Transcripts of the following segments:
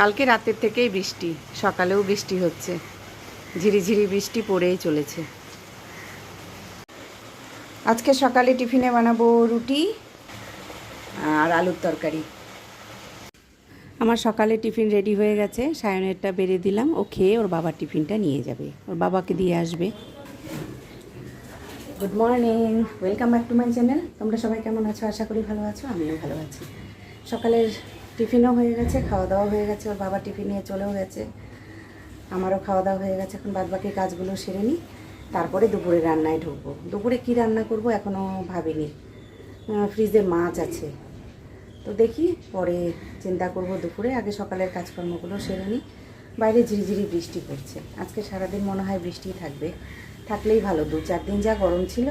কালকে রাতের থেকেই বৃষ্টি, সকালেও বৃষ্টি হচ্ছে। ঝিরিঝিরি বৃষ্টি পড়েই চলেছে। আজকে সকালে টিফিনে বানাবো রুটি আর আলুর তরকারি। আমার সকালে টিফিন রেডি হয়ে গেছে, সায়নেরটা বেড়ে দিলাম, ও খেয়ে ওর বাবার টিফিনটা নিয়ে যাবে, ওর বাবাকে দিয়ে আসবে। Good morning welcome back to my channel তোমরা সবাই কেমন আছো? আশা করি ভালো আছো, আমিও ভালো আছি। সকালের টিফিনও হয়ে গেছে খাওয়া দাওয়া হয়ে গেছে, ওর বাবা টিফিন নিয়ে চলেও গেছে। আমারও খাওয়া দাওয়া হয়ে গেছে, এখন বাদ বাকি কাজগুলো সেরে নিই। তারপরে দুপুরে রান্নায় ঢুকবো। দুপুরে কী রান্না করব এখনও ভাবিনি। ফ্রিজে মাছ আছে। তো দেখি, পরে চিন্তা করব দুপুরে, আগে সকালের কাজকর্মগুলো সেরে নিই। বাইরে ঝিরিঝিরি বৃষ্টি পড়ছে। আজকে সারাদিন মনে হয় বৃষ্টি থাকবে। থাকলেই ভালো, দু চার দিন যা গরম ছিল।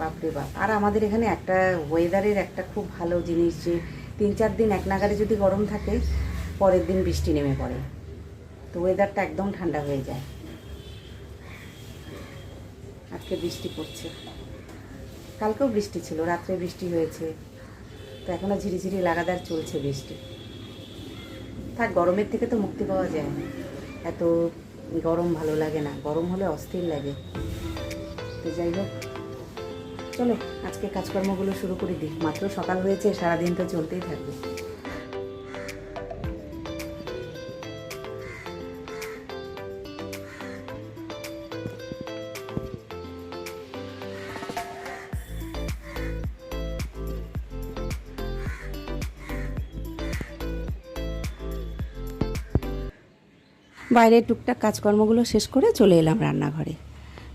বাপরে বাপ। আর আমাদের এখানে একটা ওয়েদারের একটা খুব ভালো জিনিস যে তিন চার দিন এক নাগারে যদি গরম থাকে, পরের দিন বৃষ্টি নেমে পড়ে। তো ওয়েদারটা একদম ঠান্ডা হয়ে যায়। আজকে বৃষ্টি পড়ছে। কালকেও বৃষ্টি ছিল, রাত্রে বৃষ্টি হয়েছে। তো এখনও ঝিরিঝিরি লাগাতার চলছে বৃষ্টি। থাক, গরমের থেকে তো মুক্তি পাওয়া যায়। না এত গরম ভালো লাগে না। গরম হলে অস্থির লাগে। তো যাই হোক চলো, আজকে কাজকর্মগুলো শুরু করে দিই মাত্র সকাল হয়েছে সারাদিন তো চলতেই থাকবে। বাইরে টুকটাক কাজকর্মগুলো শেষ করে চলে এলাম রান্নাঘরে।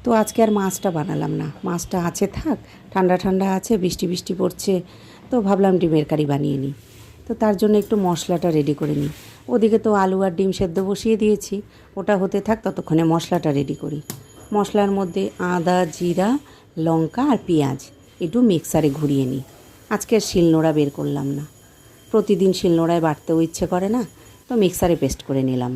তো আজকে আর মাছটা বানালাম না। মাছটা আছে থাক, ঠান্ডা ঠান্ডা আছে, বৃষ্টি বৃষ্টি পড়ছে, তো ভাবলাম ডিমের কারি বানিয়ে নিই। তো তার জন্য একটু মশলাটা রেডি করে নিই। ওদিকে তো আলু আর ডিম সেদ্ধ বসিয়ে দিয়েছি, ওটা হতে থাক, ততক্ষণে মশলাটা রেডি করি। মশলার মধ্যে আদা, জিরা, লঙ্কা আর পেঁয়াজ, একটু মিক্সারে ঘুরিয়ে নিই। আজকে আর শিলনোড়া বের করলাম না। প্রতিদিন শিলনোড়ায় বাটতেও ইচ্ছে করে না, তো মিক্সারে পেস্ট করে নিলাম।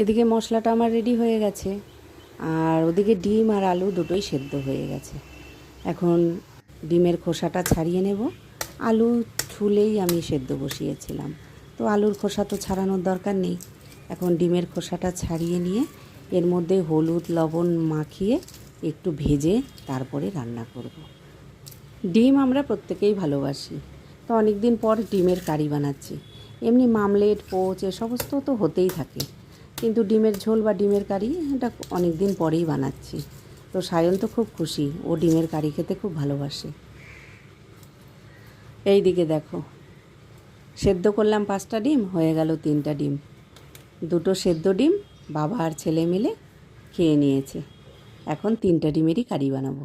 এদিকে মশলাটা আমার রেডি হয়ে গেছে। আর ওদিকে ডিম আর আলু দুটোই সেদ্ধ হয়ে গেছে। এখন ডিমের খোসাটা ছাড়িয়ে নেব। আলু ছুলেই আমি সেদ্ধ বসিয়েছিলাম। তো আলুর খোসা তো ছাড়ানোর দরকার নেই। এখন ডিমের খোসাটা ছাড়িয়ে নিয়ে এর মধ্যে হলুদ, লবণ মাখিয়ে একটু ভেজে তারপরে রান্না করব। ডিম আমরা প্রত্যেকেই ভালোবাসি। তো অনেক দিন পর ডিমের কারি বানাচ্ছি। এমনি মামলেট, পোচ এ সমস্ত তো হতেই থাকে। কিন্তু ডিমের ঝোল বা ডিমের কারি এটা অনেক দিন পরেই বানাচ্ছি। তো সায়ন তো খুব খুশি, ও ডিমের কারি খেতে খুব ভালোবাসে। এই দিকে দেখো, সেদ্ধ করলাম পাঁচটা ডিম, হয়ে গেল তিনটা ডিম। দুটো সেদ্ধ ডিম, বাবা আর ছেলে মিলে খেয়ে নিয়েছে। এখন তিনটা ডিমেরই কারি বানাবো।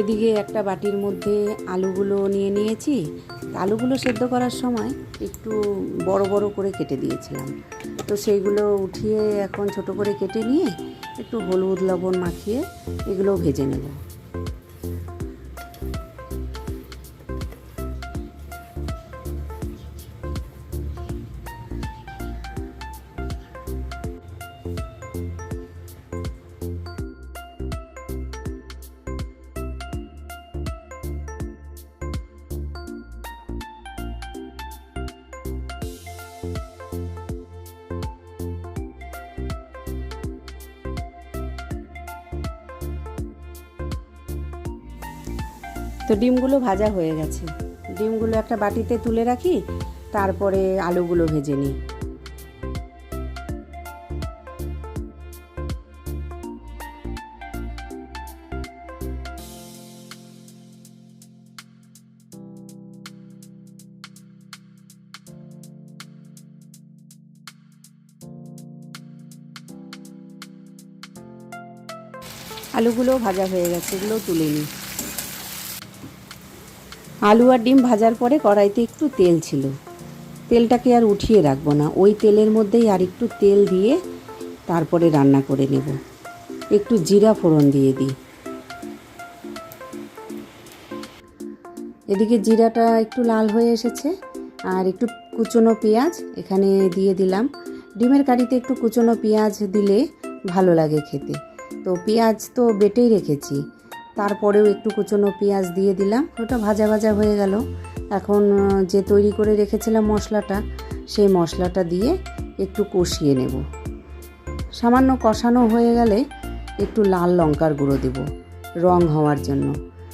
এদিকে একটা বাটির মধ্যে আলুগুলো নিয়ে নিয়েছি। আলুগুলো সেদ্ধ করার সময় একটু বড় বড় করে কেটে দিয়েছিলাম। তো সেইগুলো উঠিয়ে এখন ছোট করে কেটে নিয়ে একটু হলুদ লবণ মাখিয়ে এগুলো ভেজে নেব। তো ডিমগুলো ভাজা হয়ে গেছে। ডিমগুলো একটা বাটিতে তুলে রাখি, তারপরে আলুগুলো ভেজে নিই। আলুগুলো ভাজা হয়ে গেছে, এগুলো তুলে নিই। আলু আর ডিম ভাজার পরে কড়াইতে একটু তেল ছিল। তেলটাকে আর উঠিয়ে রাখব না। ওই তেলের মধ্যেই আর একটু তেল দিয়ে তারপরে রান্না করে নেব। একটু জিরা ফোড়ন দিয়ে দিই। এদিকে জিরাটা একটু লাল হয়ে এসেছে আর একটু কুচনো পেঁয়াজ এখানে দিয়ে দিলাম। ডিমের কারিতে একটু কুচনো পেঁয়াজ দিলে ভালো লাগে খেতে। তো পেঁয়াজ তো বেটেই রেখেছি। তারপরেও একটু কুচনো পেঁয়াজ দিয়ে দিলাম। ওটা ভাজা ভাজা হয়ে গেল। এখন যে তৈরি করে রেখেছিলাম মশলাটা, সেই মশলাটা দিয়ে একটু কষিয়ে নেব। সামান্য কষানো হয়ে গেলে একটু লাল লঙ্কার গুঁড়ো দেব, রং হওয়ার জন্য।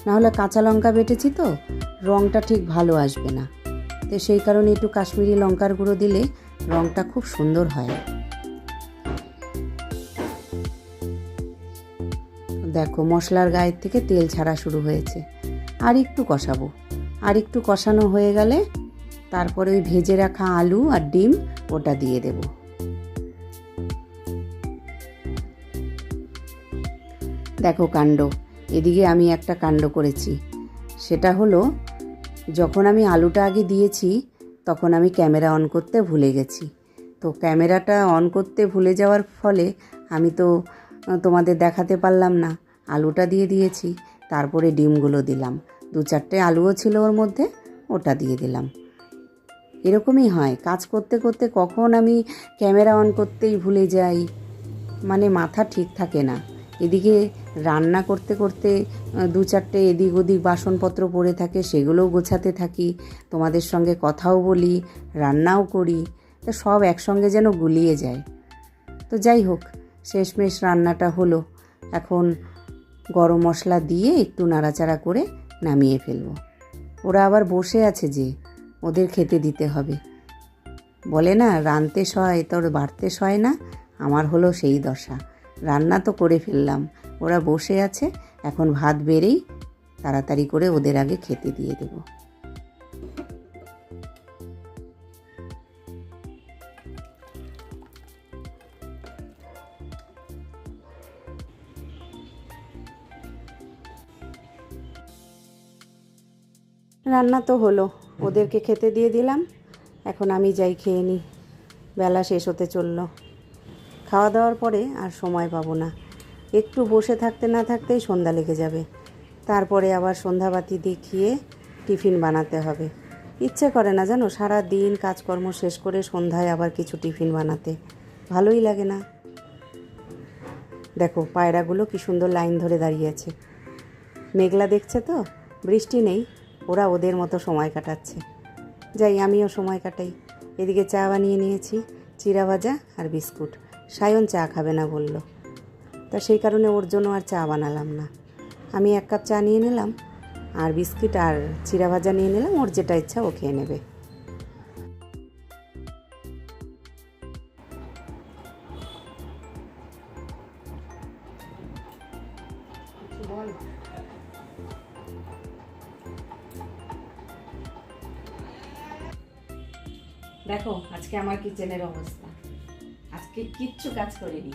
নাহলে কাঁচা লঙ্কা বেটেছি তো, রংটা ঠিক ভালো আসবে না। তো সেই কারণে একটু কাশ্মীরি লঙ্কার গুঁড়ো দিলে রংটা খুব সুন্দর হয়। দেখো, মশলার গায়ের থেকে তেল ছাড়া শুরু হয়েছে। আর একটু কষাবো। আর একটু কষানো হয়ে গেলে তারপরে ওই ভেজে রাখা আলু আর ডিম ওটা দিয়ে দেব। দেখো কাণ্ড, এদিকে আমি একটা কাণ্ড করেছি। সেটা হলো, যখন আমি আলুটা আগে দিয়েছি, তখন আমি ক্যামেরা অন করতে ভুলে গেছি। তো ক্যামেরাটা অন করতে ভুলে যাওয়ার ফলে আমি তো তোমাদের দেখাতে পারলাম না। আলুটা দিয়ে দিয়েছি, তারপরে ডিমগুলো দিলাম। দু চারটে আলুও ছিল ওর মধ্যে, ওটা দিয়ে দিলাম। এরকমই হয়, কাজ করতে করতে কখন আমি ক্যামেরা অন করতেই ভুলে যাই। মানে মাথা ঠিক থাকে না। এদিকে রান্না করতে করতে দু চারটে এদিক ওদিক বাসনপত্র পড়ে থাকে, সেগুলোও গোছাতে থাকি। তোমাদের সঙ্গে কথাও বলি, রান্নাও করি। তো সব একসঙ্গে যেন গুলিয়ে যায়। তো যাই হোক শেষমেশ রান্নাটা হলো। এখন গরম মশলা দিয়ে একটু নাড়াচাড়া করে নামিয়ে ফেলব। ওরা আবার বসে আছে যে, ওদের খেতে দিতে হবে। বলে না রানতে সয়, তোর বাড়তে সয় না, আমার হলো সেই দশা। রান্না তো করে ফেললাম। ওরা বসে আছে, এখন ভাত বেড়েই তাড়াতাড়ি করে ওদের আগে খেতে দিয়ে দেবো। রান্না তো হলো। ওদেরকে খেতে দিয়ে দিলাম। এখন আমি যাই খেয়ে নিই বেলা শেষ হতে চলল। খাওয়া দাওয়ার পরে আর সময় পাবো না। একটু বসে থাকতে না থাকতেই সন্ধ্যা লেগে যাবে। তারপরে আবার সন্ধ্যাবাতি দেখিয়ে টিফিন বানাতে হবে। ইচ্ছে করে না জানো সারা দিন কাজকর্ম শেষ করে সন্ধ্যায় আবার কিছু টিফিন বানাতে। ভালোই লাগে না। দেখো, পায়রাগুলো কি সুন্দর লাইন ধরে দাঁড়িয়ে আছে। মেঘলা দেখছে তো? বৃষ্টি নেই। ওরা ওদের মতো সময় কাটাচ্ছে। যাই, আমিও সময় কাটাই। এদিকে চা বানিয়ে নিয়েছি, চিরা ভাজা আর বিস্কুট। সায়ন চা খাবে না বলল। তা সেই কারণে ওর জন্য আর চা বানালাম না। আমি এক কাপ চা নিয়ে নিলাম আর বিস্কিট আর চিরা ভাজা নিয়ে নিলাম, ওর যেটা ইচ্ছা ও খেয়ে নেবে। দেখো, আজকে আমার কিচেনের অবস্থা। আজকে কিচ্ছু কাজ করিনি।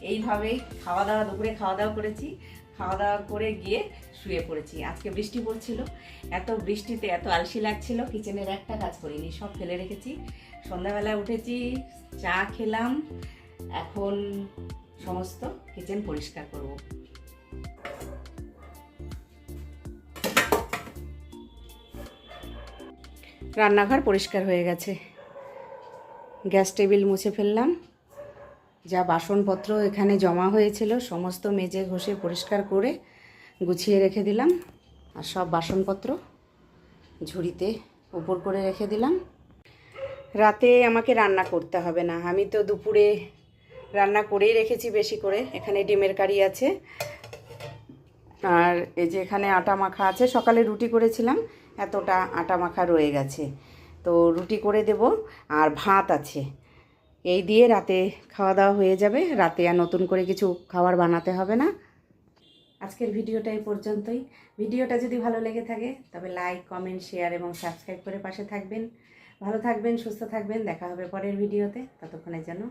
এইভাবেই খাওয়া দাওয়া দুপুরে খাওয়া দাওয়া করেছি। খাওয়া দাওয়া করে গিয়ে শুয়ে পড়েছি। আজকে বৃষ্টি পড়ছিল। এত বৃষ্টিতে এত আলসি লাগছিল। কিচেনের একটা কাজ করিনি, সব ফেলে রেখেছি। সন্ধ্যাবেলায় উঠেছি, চা খেলাম। এখন সমস্ত কিচেন পরিষ্কার করব। রান্নাঘর পরিষ্কার হয়ে গেছে। গ্যাস টেবিল মুছে ফেললাম। যা বাসনপত্র এখানে জমা হয়েছিল, সমস্ত মেজে ঘষে পরিষ্কার করে গুছিয়ে রেখে দিলাম। আর সব বাসনপত্র ঝুড়িতে উপর করে রেখে দিলাম। রাতে আমাকে রান্না করতে হবে না। আমি তো দুপুরে রান্না করেই রেখেছি বেশি করে। এখানে ডিমের কারি আছে। আর এই যে এখানে আটা মাখা আছে, সকালে রুটি করেছিলাম। এতটা আটা মাখা রয়ে গেছে। তো রুটি করে দেব আর ভাত আছে। এই দিয়ে রাতে খাওয়া দাওয়া হয়ে যাবে। রাতে আর নতুন করে কিছু খাবার বানাতে হবে না। আজকের ভিডিওটা এই পর্যন্তই। ভিডিওটা যদি ভালো লেগে থাকে, তবে লাইক কমেন্ট শেয়ার এবং সাবস্ক্রাইব করে পাশে থাকবেন। ভালো থাকবেন, সুস্থ থাকবেন। দেখা হবে পরের ভিডিওতে। ততক্ষণের জন্য